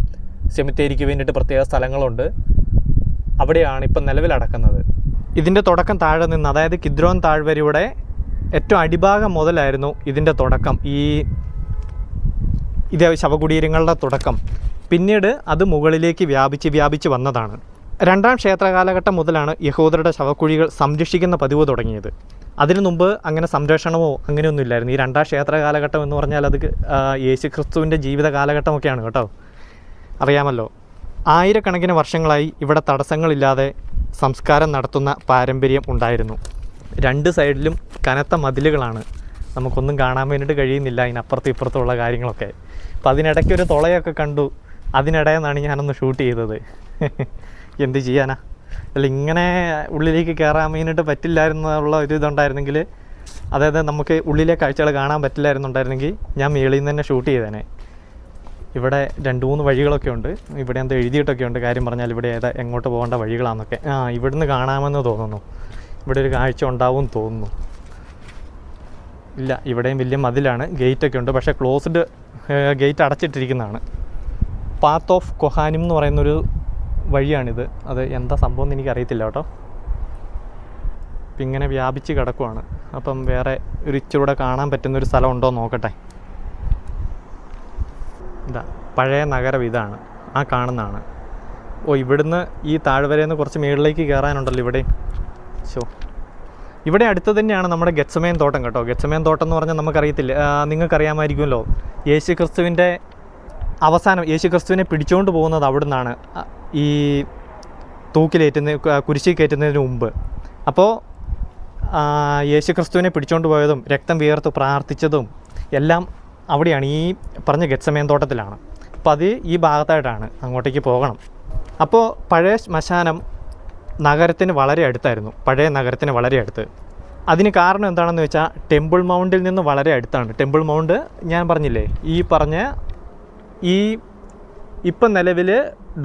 സെമിത്തേരിക്ക് വേണ്ടിയിട്ട് പ്രത്യേക സ്ഥലങ്ങളുണ്ട്. അവിടെയാണ് ഇപ്പം നിലവിലടക്കുന്നത്. ഇതിന്റെ തുടക്കം താഴെ നിന്ന് അതായത് കിദ്രോൻ താഴ്വരയുടെ ഏറ്റവും അടിഭാഗം മുതലായിരുന്നു ഇതിന്റെ തുടക്കം. ഈ ഇതേ ശവകുടീരങ്ങളുടെ തുടക്കം. പിന്നീട് അത് മുകളിലേക്ക് വ്യാപിച്ച് വ്യാപിച്ച് വന്നതാണ്. രണ്ടാം ക്ഷേത്ര കാലഘട്ടം മുതലാണ് യഹൂദരുടെ ശവക്കുഴികൾ സംരക്ഷിക്കുന്ന പതിവ് തുടങ്ങിയത്. അതിനു മുമ്പ് അങ്ങനെ സംരക്ഷണമോ അങ്ങനെയൊന്നും ഇല്ലായിരുന്നു. ഈ രണ്ടാം ക്ഷേത്ര കാലഘട്ടം എന്ന് പറഞ്ഞാൽ അത് യേശു ക്രിസ്തുവിന്റെ ജീവിത കാലഘട്ടമൊക്കെയാണ് കേട്ടോ. അറിയാമല്ലോ. ആയിരക്കണക്കിന് വർഷങ്ങളായി ഇവിടെ തടസ്സങ്ങളില്ലാതെ സംസ്കാരം നടത്തുന്ന പാരമ്പര്യം ഉണ്ടായിരുന്നു. രണ്ട് സൈഡിലും കനത്ത മതിലുകളാണ്. നമുക്കൊന്നും കാണാൻ വേണ്ടിയിട്ട് കഴിയുന്നില്ല അതിനപ്പുറത്തും ഇപ്പുറത്തുള്ള കാര്യങ്ങളൊക്കെ. അപ്പോൾ അതിനിടയ്ക്ക് ഒരു തുളയൊക്കെ കണ്ടു. അതിനിടയിൽ നിന്നാണ് ഞാനൊന്ന് ഷൂട്ട് ചെയ്തത്. എന്ത് ചെയ്യാനാ? അല്ല ഇങ്ങനെ ഉള്ളിലേക്ക് കയറാൻ വേണ്ടിയിട്ട് പറ്റില്ലായിരുന്നുള്ള ഒരു ഇതുണ്ടായിരുന്നെങ്കിൽ അതായത് നമുക്ക് ഉള്ളിലെ കാഴ്ചകൾ കാണാൻ പറ്റില്ലായിരുന്നുണ്ടായിരുന്നെങ്കിൽ ഞാൻ മേളിൽ നിന്ന് തന്നെ ഷൂട്ട് ചെയ്തേനെ. ഇവിടെ രണ്ട് മൂന്ന് വഴികളൊക്കെ ഉണ്ട്. ഇവിടെ എന്തോ എഴുതിയിട്ടൊക്കെ ഉണ്ട്. കാര്യം പറഞ്ഞാൽ ഇവിടെ ഏതാ എങ്ങോട്ട് പോകേണ്ട വഴികളാണെന്നൊക്കെ ആ ഇവിടുന്ന് കാണാമെന്ന് തോന്നുന്നു. ഇവിടെ ഒരു കാഴ്ച ഉണ്ടാവും തോന്നുന്നു. ഇല്ല ഇവിടെയും വലിയ മതിലാണ്. ഗേറ്റൊക്കെ ഉണ്ട്. പക്ഷേ ക്ലോസ്ഡ് ഗേറ്റ് അടച്ചിട്ടിരിക്കുന്നതാണ്. പാത്ത് ഓഫ് കൊഹാനിം എന്ന് പറയുന്നൊരു വഴിയാണിത്. അത് എന്താ സംഭവം എന്ന് എനിക്കറിയത്തില്ല കേട്ടോ. അപ്പം ഇങ്ങനെ വ്യാപിച്ച് കിടക്കുവാണ്. അപ്പം വേറെ ഒരു ഇച്ചിരൂടെ കാണാൻ പറ്റുന്നൊരു സ്ഥലം ഉണ്ടോ നോക്കട്ടെ. ഇതാ പഴയ നഗരം ഇതാണ്. ആ കാണുന്നതാണ്. ഓ ഇവിടുന്ന് ഈ താഴ്വരയിൽ കുറച്ച് മുകളിലേക്ക് കയറാനുണ്ടല്ലോ ഇവിടെയും. ഷോ ഇവിടെ അടുത്ത് തന്നെയാണ് നമ്മുടെ ഗച്ചമേൻ തോട്ടം കേട്ടോ. ഗച്ചമേൻ തോട്ടം എന്ന് പറഞ്ഞാൽ നമുക്കറിയത്തില്ല. നിങ്ങൾക്കറിയാമായിരിക്കുമല്ലോ. യേശു ക്രിസ്തുവിന്റെ അവസാനം യേശു ക്രിസ്തുവിനെ പിടിച്ചുകൊണ്ട് പോകുന്നത് അവിടെ നിന്നാണ് ഈ തൂക്കിലേറ്റുന്ന കുരിശി കയറ്റുന്നതിന് മുമ്പ്. അപ്പോൾ യേശു ക്രിസ്തുവിനെ പിടിച്ചുകൊണ്ട് പോയതും രക്തം വിയർത്ത് പ്രാർത്ഥിച്ചതും എല്ലാം അവിടെയാണ് ഈ പറഞ്ഞ ഗച്ചമേൻ തോട്ടത്തിലാണ്. അപ്പോൾ അത് ഈ ഭാഗത്തായിട്ടാണ് അങ്ങോട്ടേക്ക് പോകണം. അപ്പോൾ പഴയ ശ്മശാനം നഗരത്തിന് വളരെ അടുത്തായിരുന്നു പഴയ നഗരത്തിന് വളരെ അടുത്ത്. അതിന് കാരണം എന്താണെന്ന് വെച്ചാൽ ടെമ്പിൾ മൗണ്ടിൽ നിന്ന് വളരെ അടുത്താണ്. ടെമ്പിൾ മൗണ്ട് ഞാൻ പറഞ്ഞില്ലേ ഈ പറഞ്ഞ ഈ ഇപ്പം നിലവിൽ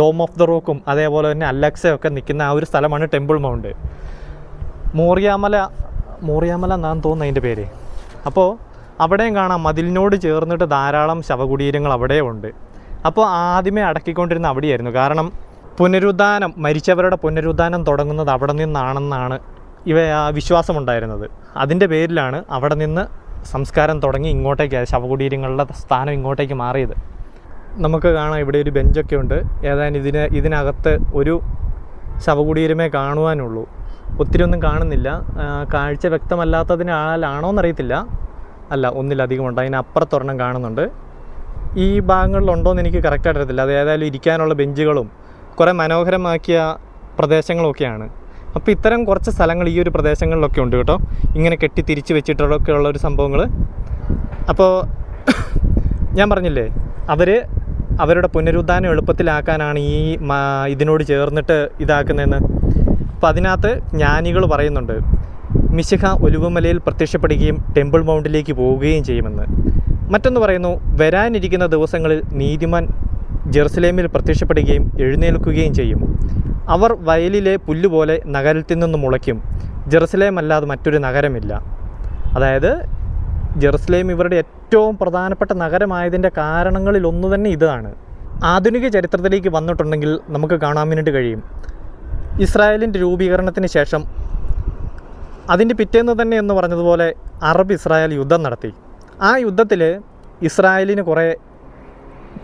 ഡോം ഓഫ് ദ റോക്കും അതേപോലെ തന്നെ അലക്സയൊക്കെ നിൽക്കുന്ന ആ ഒരു സ്ഥലമാണ് ടെമ്പിൾ മൗണ്ട് മോറിയാമല മോറിയാമല എന്നാന്ന് തോന്നുന്നു അതിന്റെ പേര്. അപ്പോൾ അവിടെയും കാണാം മതിലിനോട് ചേർന്നിട്ട് ധാരാളം ശവകുടീരങ്ങൾ അവിടെ ഉണ്ട്. അപ്പോൾ ആദ്യമേ അടക്കിക്കൊണ്ടിരുന്ന അവിടെയായിരുന്നു. കാരണം പുനരുദ്ധാനം മരിച്ചവരുടെ പുനരുദ്ധാനം തുടങ്ങുന്നത് അവിടെ നിന്നാണെന്നാണ് ഇവ ആ വിശ്വാസമുണ്ടായിരുന്നത്. അതിന്റെ പേരിലാണ് അവിടെ നിന്ന് സംസ്കാരം തുടങ്ങി ഇങ്ങോട്ടേക്ക് ശവകുടീരങ്ങളുടെ സ്ഥാനം ഇങ്ങോട്ടേക്ക് മാറിയത്. നമുക്ക് കാണാം ഇവിടെ ഒരു ബെഞ്ചൊക്കെ ഉണ്ട്. ഏതായാലും ഇതിന് ഇതിനകത്ത് ഒരു ശവകുടീരമേ കാണുവാനുള്ളൂ. ഒത്തിരി ഒന്നും കാണുന്നില്ല. കാഴ്ച വ്യക്തമല്ലാത്തതിനാലാണോ എന്നറിയത്തില്ല. അല്ല ഒന്നിലധികം ഉണ്ട് അതിനപ്പുറത്തൊരെണ്ണം കാണുന്നുണ്ട്. ഈ ഭാഗങ്ങളിലുണ്ടോയെന്ന് എനിക്ക് കറക്റ്റായിട്ട് അറിയത്തില്ല. അത് ഏതായാലും ഇരിക്കാനുള്ള ബെഞ്ചുകളും കുറേ മനോഹരമാക്കിയ പ്രദേശങ്ങളൊക്കെയാണ്. അപ്പോൾ ഇത്തരം കുറച്ച് സ്ഥലങ്ങൾ ഈ ഒരു പ്രദേശങ്ങളിലൊക്കെ ഉണ്ട് കേട്ടോ. ഇങ്ങനെ കെട്ടി തിരിച്ച് വെച്ചിട്ടൊക്കെ ഉള്ള ഒരു സംഭവങ്ങൾ അപ്പോൾ ഞാൻ പറഞ്ഞില്ലേ? അവർ അവരുടെ പുനരുദ്ധാനം എളുപ്പത്തിലാക്കാനാണ് ഈ ഇതിനോട് ചേർന്നിട്ട് ഇതാക്കുന്നതെന്ന്. അപ്പോൾ അതിനകത്ത് ജ്ഞാനികൾ പറയുന്നുണ്ട് മിശിഹ ഒലുവുമലയിൽ പ്രത്യക്ഷപ്പെടുകയും ടെമ്പിൾ മൗണ്ടിലേക്ക് പോവുകയും ചെയ്യുമെന്ന്. മറ്റൊന്ന് പറയുന്നു വരാനിരിക്കുന്ന ദിവസങ്ങളിൽ നീതിമാൻ ജെറുസലേമിൽ പ്രത്യക്ഷപ്പെടുകയും എഴുന്നേൽക്കുകയും ചെയ്യും. അവർ വയലിലെ പുല്ലുപോലെ നഗരത്തിൽ നിന്ന് മുളയ്ക്കും. ജെറുസലേം അല്ലാതെ മറ്റൊരു നഗരമില്ല. അതായത് ജെറുസലേം ഇവരുടെ ഏറ്റവും പ്രധാനപ്പെട്ട നഗരമായതിന്റെ കാരണങ്ങളിൽ ഒന്ന് തന്നെ ഇതാണ്. ആധുനിക ചരിത്രത്തിലേക്ക് വന്നിട്ടുണ്ടെങ്കിൽ നമുക്ക് കാണാൻ വേണ്ടിയിട്ട് കഴിയും. ഇസ്രായേലിന്റെ രൂപീകരണത്തിന് ശേഷം അതിന്റെ പിറ്റേന്ന് തന്നെ എന്ന് പറഞ്ഞതുപോലെ അറബ് ഇസ്രായേൽ യുദ്ധം നടത്തി. ആ യുദ്ധത്തിൽ ഇസ്രായേലിന് കുറേ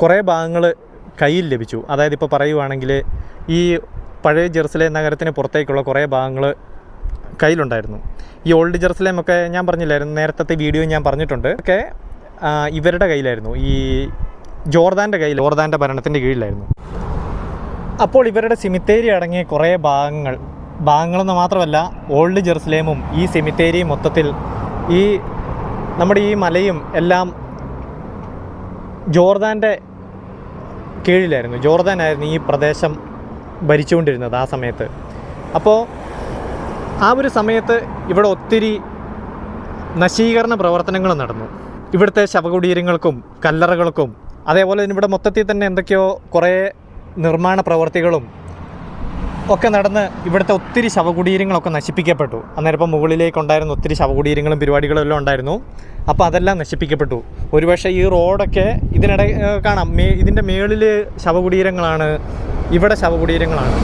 കുറേ ഭാഗങ്ങൾ കയ്യിൽ ലഭിച്ചു. അതായത് ഇപ്പോൾ പറയുവാണെങ്കിൽ ഈ പഴയ ജെറുസലേം നഗരത്തിന് പുറത്തേക്കുള്ള കുറേ ഭാഗങ്ങൾ കയ്യിലുണ്ടായിരുന്നു. ഈ ഓൾഡ് ജെറുസലേം ഒക്കെ ഞാൻ പറഞ്ഞില്ലായിരുന്നു. നേരത്തെ വീഡിയോ ഞാൻ പറഞ്ഞിട്ടുണ്ട്. ഒക്കെ ഇവരുടെ കയ്യിലായിരുന്നു. ഈ ജോർദാന്റെ കയ്യിൽ ജോർദാന്റെ ഭരണത്തിന്റെ കീഴിലായിരുന്നു. അപ്പോൾ ഇവരുടെ സിമിത്തേരി അടങ്ങിയ കുറേ ഭാഗങ്ങൾ ഭാഗങ്ങളെന്ന് മാത്രമല്ല ഓൾഡ് ജെറുസലേമും ഈ സെമിത്തേരിയും മൊത്തത്തിൽ ഈ നമ്മുടെ ഈ മലയും എല്ലാം ജോർദാന്റെ കീഴിലായിരുന്നു. ജോർദാനായിരുന്നു ഈ പ്രദേശം ഭരിച്ചുകൊണ്ടിരുന്നത് ആ സമയത്ത്. അപ്പോൾ ആ ഒരു സമയത്ത് ഇവിടെ ഒത്തിരി നശീകരണ പ്രവർത്തനങ്ങൾ നടന്നു. ഇവിടുത്തെ ശവകുടീരങ്ങൾക്കും കല്ലറകൾക്കും അതേപോലെ തന്നെ ഇവിടെ മൊത്തത്തിൽ തന്നെ എന്തൊക്കെയോ കുറേ നിർമ്മാണ പ്രവർത്തികളും ഒക്കെ നടന്ന് ഇവിടുത്തെ ഒത്തിരി ശവകുടീരങ്ങളൊക്കെ നശിപ്പിക്കപ്പെട്ടു. അന്നേരം ഇപ്പം മുകളിലേക്ക് ഉണ്ടായിരുന്ന ഒത്തിരി ശവകുടീരങ്ങളും പരിപാടികളും എല്ലാം ഉണ്ടായിരുന്നു. അപ്പോൾ അതെല്ലാം നശിപ്പിക്കപ്പെട്ടു. ഒരുപക്ഷെ ഈ റോഡൊക്കെ ഇതിനിടെ കാണാം. മേ ഇതിന്റെ മേളിൽ ശവകുടീരങ്ങളാണ് ഇവിടെ ശവകുടീരങ്ങളാണ്.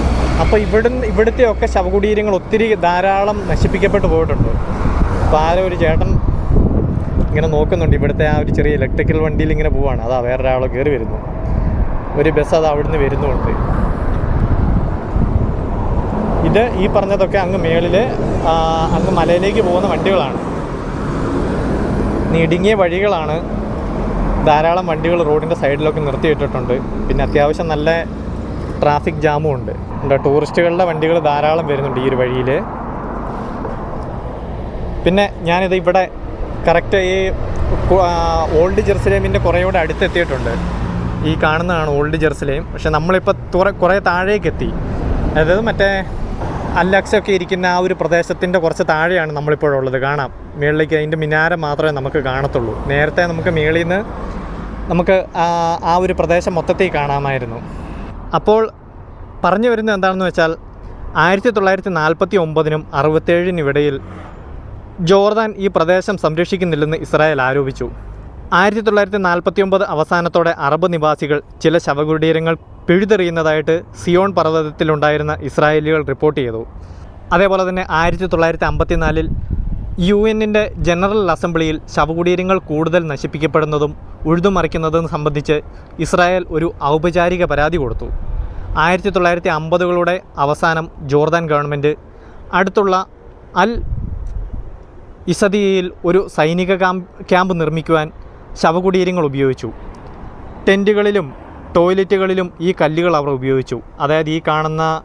അപ്പോൾ ഇവിടുന്ന് ഇവിടുത്തെ ഒക്കെ ശവകുടീരങ്ങൾ ഒത്തിരി ധാരാളം നശിപ്പിക്കപ്പെട്ടു പോയിട്ടുണ്ട്. അപ്പോൾ ആരോ ഒരു ചേട്ടൻ ഇങ്ങനെ നോക്കുന്നുണ്ട്. ഇവിടുത്തെ ആ ഒരു ചെറിയ ഇലക്ട്രിക്കൽ വണ്ടിയിൽ ഇങ്ങനെ പോവാണ്. അതാ വേറൊരാളോ കയറി വരുന്നു. ഒരു ബസ് അത് അവിടുന്ന് വരുന്നുമുണ്ട് ഇത് ഈ പറഞ്ഞതൊക്കെ അങ്ങ് മേളിൽ അങ്ങ് മലയിലേക്ക് പോകുന്ന വണ്ടികളാണ്. നീടുങ്ങിയ വഴികളാണ് ധാരാളം വണ്ടികൾ റോഡിന്റെ സൈഡിലൊക്കെ നിർത്തിയിട്ടിട്ടുണ്ട്. പിന്നെ അത്യാവശ്യം നല്ല ട്രാഫിക് ജാമും ഉണ്ട്. എന്താ ടൂറിസ്റ്റുകളുടെ വണ്ടികൾ ധാരാളം വരുന്നുണ്ട് ഈ ഒരു വഴിയിൽ പിന്നെ ഞാനിത് ഇവിടെ കറക്റ്റ് ഈ ഓൾഡ് ജെറുസലേമിന്റെ കുറേ കൂടെ അടുത്തെത്തിയിട്ടുണ്ട്. ഈ കാണുന്നതാണ് ഓൾഡ് ജെറുസലേം പക്ഷെ നമ്മളിപ്പോൾ തുറ കുറേ താഴേക്ക് എത്തി അതായത് മറ്റേ അല്ലക്സൊക്കെ ഇരിക്കുന്ന ആ ഒരു പ്രദേശത്തിന്റെ കുറച്ച് താഴെയാണ് നമ്മളിപ്പോഴുള്ളത് കാണാം. മേളിലേക്ക് അതിന്റെ മിനാരം മാത്രമേ നമുക്ക് കാണത്തുള്ളൂ. നേരത്തെ നമുക്ക് മേളിൽ നിന്ന് നമുക്ക് ആ ഒരു പ്രദേശം മൊത്തത്തിൽ കാണാമായിരുന്നു. അപ്പോൾ പറഞ്ഞു വരുന്നത് എന്താണെന്ന് വെച്ചാൽ ആയിരത്തി തൊള്ളായിരത്തി നാൽപ്പത്തി ഒമ്പതിനും അറുപത്തേഴിനിടയിൽ ജോർദാൻ ഈ പ്രദേശം സംരക്ഷിക്കുന്നില്ലെന്ന് ഇസ്രായേൽ ആരോപിച്ചു. ആയിരത്തി തൊള്ളായിരത്തി നാൽപ്പത്തി ഒമ്പത് അവസാനത്തോടെ അറബ് നിവാസികൾ ചില ശവകുടീരങ്ങൾ പിഴുതെറിയുന്നതായിട്ട് സിയോൺ പർവതത്തിലുണ്ടായിരുന്ന ഇസ്രായേലികൾ റിപ്പോർട്ട് ചെയ്തു. അതേപോലെ തന്നെ ആയിരത്തി തൊള്ളായിരത്തി അമ്പത്തിനാലിൽ യു എന്നിന്റെ ജനറൽ അസംബ്ലിയിൽ ശവകുടീരങ്ങൾ കൂടുതൽ നശിപ്പിക്കപ്പെടുന്നതും ഉഴുതുമറിക്കുന്നതും സംബന്ധിച്ച് ഇസ്രായേൽ ഒരു ഔപചാരിക പരാതി കൊടുത്തു. ആയിരത്തി തൊള്ളായിരത്തി അമ്പതുകളുടെ അവസാനം ജോർദാൻ ഗവൺമെന്റ് അടുത്തുള്ള അൽ ഇസദിയയിൽ ഒരു സൈനിക ക്യാമ്പ് നിർമ്മിക്കുവാൻ ശവകുടീരങ്ങൾ ഉപയോഗിച്ചു. ടെന്റുകളിലും ടോയ്ലറ്റുകളിലും ഈ കല്ലുകൾ അവർ ഉപയോഗിച്ചു. അതായത് ഈ കാണുന്ന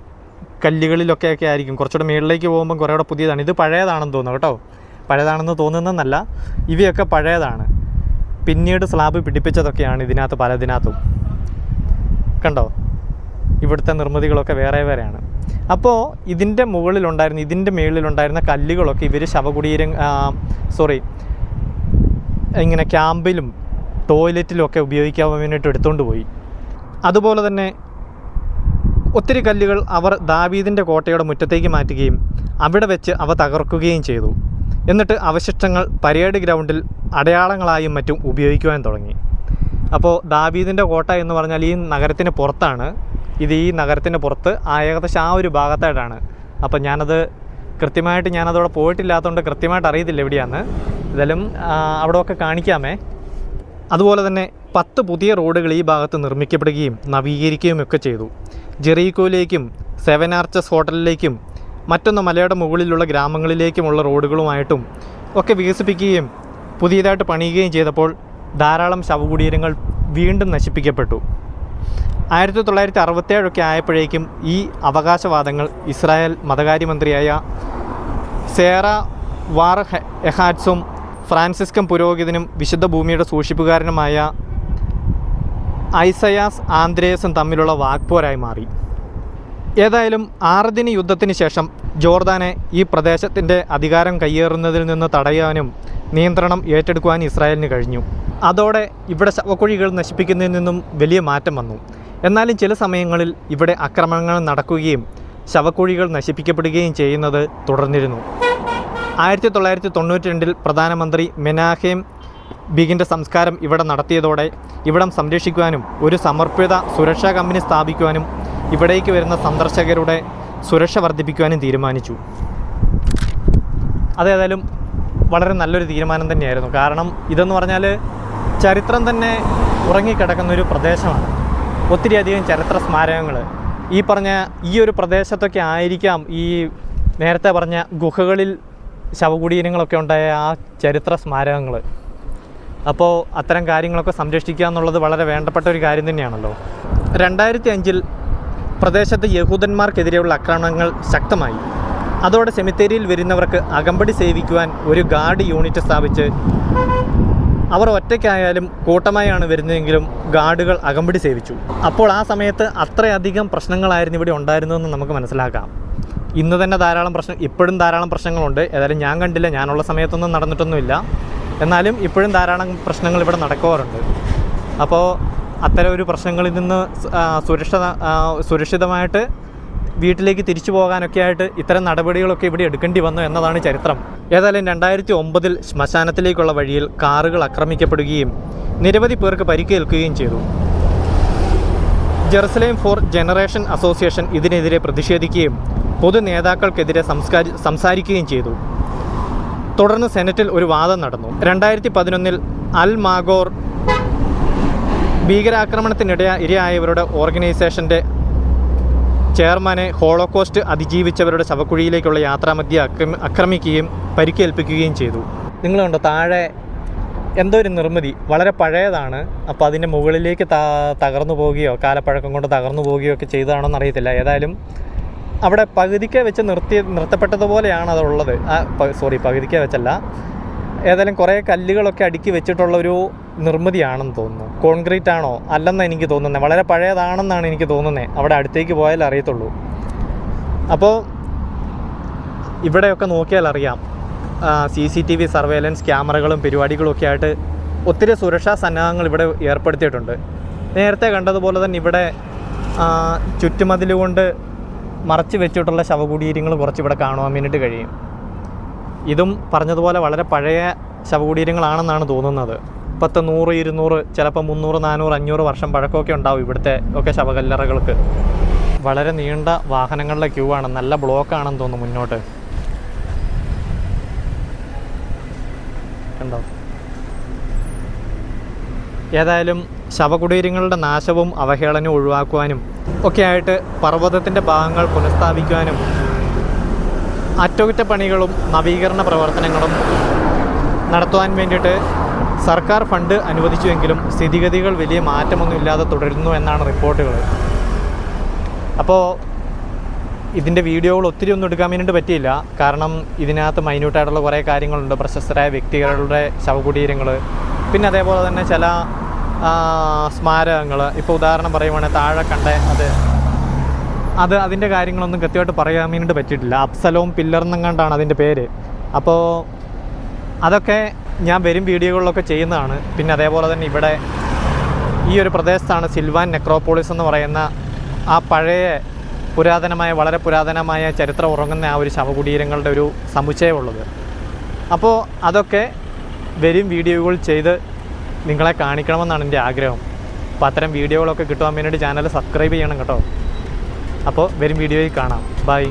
കല്ലുകളിലൊക്കെ ഒക്കെ ആയിരിക്കും. കുറച്ചുകൂടെ മുകളിലേക്ക് പോകുമ്പോൾ കുറേ കൂടെ പുതിയതാണ്. ഇത് പഴയതാണെന്ന് തോന്നുന്നു കേട്ടോ. പഴയതാണെന്ന് തോന്നുന്നതെന്നല്ല ഇവയൊക്കെ പഴയതാണ്. പിന്നീട് സ്ലാബ് പിടിപ്പിച്ചതൊക്കെയാണ് ഇതിനകത്ത് പലതിനകത്തും. കണ്ടോ? ഇവിടുത്തെ നിർമ്മിതികളൊക്കെ വേറെ വേറെയാണ്. അപ്പോൾ ഇതിന്റെ മുകളിലുണ്ടായിരുന്ന ഇതിന്റെ മുകളിലുണ്ടായിരുന്ന കല്ലുകളൊക്കെ ഇവർ ശവകുടീരം സോറി ഇങ്ങനെ ക്യാമ്പിലും ടോയ്ലറ്റിലും ഒക്കെ ഉപയോഗിക്കാൻ വേണ്ടിയിട്ട് എടുത്തുകൊണ്ട് പോയി. അതുപോലെ തന്നെ ഒത്തിരി കല്ലുകൾ അവർ ദാവീദിന്റെ കോട്ടയുടെ മുറ്റത്തേക്ക് മാറ്റുകയും അവിടെ വെച്ച് അവ തകർക്കുകയും ചെയ്തു. എന്നിട്ട് അവശിഷ്ടങ്ങൾ പരേഡ് ഗ്രൗണ്ടിൽ അടയാളങ്ങളായും മറ്റും ഉപയോഗിക്കുവാൻ തുടങ്ങി. അപ്പോൾ ദാവീദിന്റെ കോട്ട എന്ന് പറഞ്ഞാൽ ഈ നഗരത്തിന് പുറത്താണ്. ഇത് ഈ നഗരത്തിന്റെ പുറത്ത് ഏകദേശം ആ ഒരു ഭാഗത്തായിട്ടാണ്. അപ്പോൾ ഞാനത് കൃത്യമായിട്ട് ഞാനതവിടെ പോയിട്ടില്ലാത്തതുകൊണ്ട് കൃത്യമായിട്ട് അറിയത്തില്ല എവിടെയാണ് ഇതെല്ലാം അവിടെയൊക്കെ കാണിക്കാമേ. അതുപോലെ തന്നെ പത്ത് പുതിയ റോഡുകൾ ഈ ഭാഗത്ത് നിർമ്മിക്കപ്പെടുകയും നവീകരിക്കുകയും ഒക്കെ ചെയ്തു. ജെറീക്കോയിലേക്കും സെവൻ ആർച്ചസ് ഹോട്ടലിലേക്കും മറ്റൊന്ന് മലയുടെ മുകളിലുള്ള ഗ്രാമങ്ങളിലേക്കുമുള്ള റോഡുകളുമായിട്ടും ഒക്കെ വികസിപ്പിക്കുകയും പുതിയതായിട്ട് പണിയുകയും ചെയ്തപ്പോൾ ധാരാളം ശവകുടീരങ്ങൾ വീണ്ടും നശിപ്പിക്കപ്പെട്ടു. ആയിരത്തി തൊള്ളായിരത്തി അറുപത്തേഴൊക്കെ ആയപ്പോഴേക്കും ഈ അവകാശവാദങ്ങൾ ഇസ്രായേൽ മതകാര്യമന്ത്രിയായ സേറ വാർ എഹാറ്റ്സും ഫ്രാൻസിസ്കം പുരോഹിതനും വിശുദ്ധ ഭൂമിയുടെ സൂക്ഷിപ്പുകാരനുമായ ഐസയാസ് ആന്ത്രേയസും തമ്മിലുള്ള വാക്പോരായി മാറി. ഏതായാലും ആറുദിന യുദ്ധത്തിന് ശേഷം ജോർദാനെ ഈ പ്രദേശത്തിന്റെ അധികാരം കയ്യേറുന്നതിൽ നിന്ന് തടയാനും നിയന്ത്രണം ഏറ്റെടുക്കുവാൻ ഇസ്രായേലിന് കഴിഞ്ഞു. അതോടെ ഇവിടെ ശവക്കുഴികൾ നശിപ്പിക്കുന്നതിൽ നിന്നും വലിയ മാറ്റം വന്നു. എന്നാലും ചില സമയങ്ങളിൽ ഇവിടെ ആക്രമണങ്ങൾ നടക്കുകയും ശവക്കുഴികൾ നശിപ്പിക്കപ്പെടുകയും ചെയ്യുന്നത് തുടർന്നിരുന്നു. ആയിരത്തി തൊള്ളായിരത്തി തൊണ്ണൂറ്റി രണ്ടിൽ പ്രധാനമന്ത്രി മെനാഹേം ബിഗിന്റെ സംസ്കാരം ഇവിടെ നടത്തിയതോടെ ഇവിടം സംരക്ഷിക്കുവാനും ഒരു സമർപ്പിത സുരക്ഷാ കമ്പനി സ്ഥാപിക്കുവാനും ഇവിടേക്ക് വരുന്ന സന്ദർശകരുടെ സുരക്ഷ വർദ്ധിപ്പിക്കുവാനും തീരുമാനിച്ചു. അതേതായാലും വളരെ നല്ലൊരു തീരുമാനം തന്നെയായിരുന്നു. കാരണം ഇതെന്ന് പറഞ്ഞാൽ ചരിത്രം തന്നെ ഉറങ്ങിക്കിടക്കുന്ന ഒരു പ്രദേശമാണ്. ഒത്തിരിയധികം ചരിത്ര സ്മാരകങ്ങൾ ഈ പറഞ്ഞ ഈ ഒരു പ്രദേശത്തൊക്കെ ആയിരിക്കാം ഈ നേരത്തെ പറഞ്ഞ ഗുഹകളിൽ ശവകുടീരങ്ങളൊക്കെ ഉണ്ടായ ആ ചരിത്ര സ്മാരകങ്ങൾ അപ്പോൾ അത്തരം കാര്യങ്ങളൊക്കെ സംരക്ഷിക്കുക എന്നുള്ളത് വളരെ വേണ്ടപ്പെട്ട ഒരു കാര്യം തന്നെയാണല്ലോ. രണ്ടായിരത്തി അഞ്ചിൽ പ്രദേശത്ത് യഹൂദന്മാർക്കെതിരെയുള്ള ആക്രമണങ്ങൾ ശക്തമായി. അതോടെ സെമിത്തേരിയിൽ വരുന്നവർക്ക് അകമ്പടി സേവിക്കുവാൻ ഒരു ഗാർഡ് യൂണിറ്റ് സ്ഥാപിച്ച് അവർ ഒറ്റയ്ക്കായാലും കൂട്ടമായാണ് വരുന്നതെങ്കിലും ഗാർഡുകൾ അകമ്പടി സേവിച്ചു. അപ്പോൾ ആ സമയത്ത് അത്രയധികം പ്രശ്നങ്ങളായിരുന്നു ഇവിടെ ഉണ്ടായിരുന്നതെന്ന് നമുക്ക് മനസ്സിലാക്കാം. ഇന്ന് തന്നെ ധാരാളം പ്രശ്നം ഇപ്പോഴും ധാരാളം പ്രശ്നങ്ങളുണ്ട്. ഏതായാലും ഞാൻ കണ്ടില്ല ഞാനുള്ള സമയത്തൊന്നും നടന്നിട്ടൊന്നുമില്ല. എന്നാലും ഇപ്പോഴും ധാരാളം പ്രശ്നങ്ങൾ ഇവിടെ നടക്കാറുണ്ട്. അപ്പോൾ അത്തരം ഒരു പ്രശ്നങ്ങളിൽ നിന്ന് സുരക്ഷ സുരക്ഷിതമായിട്ട് വീട്ടിലേക്ക് തിരിച്ചു പോകാനൊക്കെ ആയിട്ട് ഇത്തരം നടപടികളൊക്കെ ഇവിടെ എടുക്കേണ്ടി വന്നു എന്നതാണ് ചരിത്രം. ഏതായാലും രണ്ടായിരത്തി ഒമ്പതിൽ ശ്മശാനത്തിലേക്കുള്ള വഴിയിൽ കാറുകൾ ആക്രമിക്കപ്പെടുകയും നിരവധി പേർക്ക് പരിക്കേൽക്കുകയും ചെയ്തു. ജെറുസലേം ഫോർ ജനറേഷൻ അസോസിയേഷൻ ഇതിനെതിരെ പ്രതിഷേധിക്കുകയും പൊതു നേതാക്കൾക്കെതിരെ സംസ്കാരി സംസാരിക്കുകയും ചെയ്തു. തുടർന്ന് സെനറ്റിൽ ഒരു വാദം നടന്നു. രണ്ടായിരത്തി പതിനൊന്നിൽ അൽ മാഗോർ ഭീകരാക്രമണത്തിനിടയ ഇരയായവരുടെ ഓർഗനൈസേഷന്റെ ചെയർമാനെ ഹോളോകോസ്റ്റ് അതിജീവിച്ചവരുടെ ശവക്കുഴിയിലേക്കുള്ള യാത്രാമധ്യ അക്രമി പരിക്കേൽപ്പിക്കുകയും ചെയ്തു. നിങ്ങൾ കണ്ടോ താഴെ എന്തോ ഒരു നിർമ്മിതി. വളരെ പഴയതാണ്. അപ്പോൾ അതിന്റെ മുകളിലേക്ക് തകർന്നു പോവുകയോ കാലപ്പഴക്കം കൊണ്ട് തകർന്നു പോവുകയോ ഒക്കെ ചെയ്തതാണോ എന്നറിയത്തില്ല ഏതായാലും അവിടെ പകുതിക്ക് വെച്ച് നിർത്തി നിർത്തപ്പെട്ടതുപോലെയാണ് അതുള്ളത്. ആ സോറി പകുതിക്ക് വെച്ചല്ല. ഏതായാലും കുറേ കല്ലുകളൊക്കെ അടുക്കി വെച്ചിട്ടുള്ള ഒരു നിർമ്മിതിയാണെന്ന് തോന്നുന്നു. കോൺക്രീറ്റ് ആണോ? അല്ലെന്നാണ് എനിക്ക് തോന്നുന്നത് വളരെ പഴയതാണെന്നാണ് എനിക്ക് തോന്നുന്നത് അവിടെ അടുത്തേക്ക് പോയാൽ അറിയത്തുള്ളൂ. അപ്പോൾ ഇവിടെയൊക്കെ നോക്കിയാൽ അറിയാം. C C T V surveillance ക്യാമറകളും പരിപാടികളും ആയിട്ട് ഒത്തിരി സുരക്ഷാ സന്നാഹങ്ങൾ ഇവിടെ ഏർപ്പെടുത്തിയിട്ടുണ്ട്. നേരത്തെ കണ്ടതുപോലെ തന്നെ ഇവിടെ ചുറ്റുമതിലുകൊണ്ട് കൊണ്ട് മറച്ച് വെച്ചിട്ടുള്ള ശവകുടീരങ്ങൾ കുറച്ച് ഇവിടെ കാണുവാൻ വേണ്ടിയിട്ട് കഴിയും. ഇതും പറഞ്ഞതുപോലെ വളരെ പഴയ ശവകുടീരങ്ങളാണെന്നാണ് തോന്നുന്നത്. പത്ത് നൂറ് ഇരുന്നൂറ് ചിലപ്പോൾ മുന്നൂറ് നാനൂറ് അഞ്ഞൂറ് വർഷം പഴക്കമൊക്കെ ഉണ്ടാവും ഇവിടുത്തെ ഒക്കെ ശവകല്ലറകൾക്ക്. വളരെ നീണ്ട വാഹനങ്ങളുടെ ക്യൂ ആണ്. നല്ല ബ്ലോക്ക് ആണെന്ന് തോന്നുന്നു മുന്നോട്ട്. ഏതായാലും ശവകുടീരങ്ങളുടെ നാശവും അവഹേളനവും ഒഴിവാക്കുവാനും ഒക്കെ ആയിട്ട് പർവതത്തിന്റെ ഭാഗങ്ങൾ പുനഃസ്ഥാപിക്കുവാനും അറ്റകുറ്റപ്പണികളും നവീകരണ പ്രവർത്തനങ്ങളും നടത്തുവാൻ വേണ്ടിയിട്ട് സർക്കാർ ഫണ്ട് അനുവദിച്ചുവെങ്കിലും സ്ഥിതിഗതികൾ വലിയ മാറ്റമൊന്നുമില്ലാതെ തുടരുന്നു എന്നാണ് റിപ്പോർട്ടുകൾ. അപ്പോൾ ഇതിന്റെ വീഡിയോകൾ ഒത്തിരി ഒന്നും എടുക്കാൻ വേണ്ടിയിട്ട് പറ്റിയില്ല. കാരണം ഇതിനകത്ത് മൈന്യൂട്ടായിട്ടുള്ള കുറേ കാര്യങ്ങളുണ്ട്. പ്രശസ്തരായ വ്യക്തികളുടെ ശവകുടീരങ്ങൾ പിന്നെ അതേപോലെ തന്നെ ചില സ്മാരകങ്ങൾ ഇപ്പോൾ ഉദാഹരണം പറയുവാണെങ്കിൽ താഴെ കണ്ട അത്. അത് അതിന്റെ കാര്യങ്ങളൊന്നും കൃത്യമായിട്ട് പറയാൻ വേണ്ടിയിട്ട് പറ്റിയിട്ടില്ല. അപ്സലോം പില്ലർ എന്നെങ്ങാണ്ടാണ് അതിന്റെ പേര്. അപ്പോൾ അതൊക്കെ ഞാൻ വരും വീഡിയോകളിലൊക്കെ ചെയ്യുന്നതാണ്. പിന്നെ അതേപോലെ തന്നെ ഇവിടെ ഈ ഒരു പ്രദേശത്താണ് സിൽവാൻ നെക്രോപോളിസ് എന്ന് പറയുന്ന ആ പഴയ പുരാതനമായ വളരെ പുരാതനമായ ചരിത്രം ഉറങ്ങുന്ന ആ ഒരു ശവകുടീരങ്ങളുടെ ഒരു സമുച്ചയമുള്ളത്. അപ്പോൾ അതൊക്കെ വരും വീഡിയോകൾ ചെയ്ത് നിങ്ങളെ കാണിക്കണമെന്നാണ് എന്റെ ആഗ്രഹം. അപ്പോൾ അത്തരം വീഡിയോകളൊക്കെ കിട്ടുവാൻ വേണ്ടിയിട്ട് ചാനൽ സബ്സ്ക്രൈബ് ചെയ്യണം കേട്ടോ. അപ്പോൾ വരും വീഡിയോയിൽ കാണാം. ബൈ.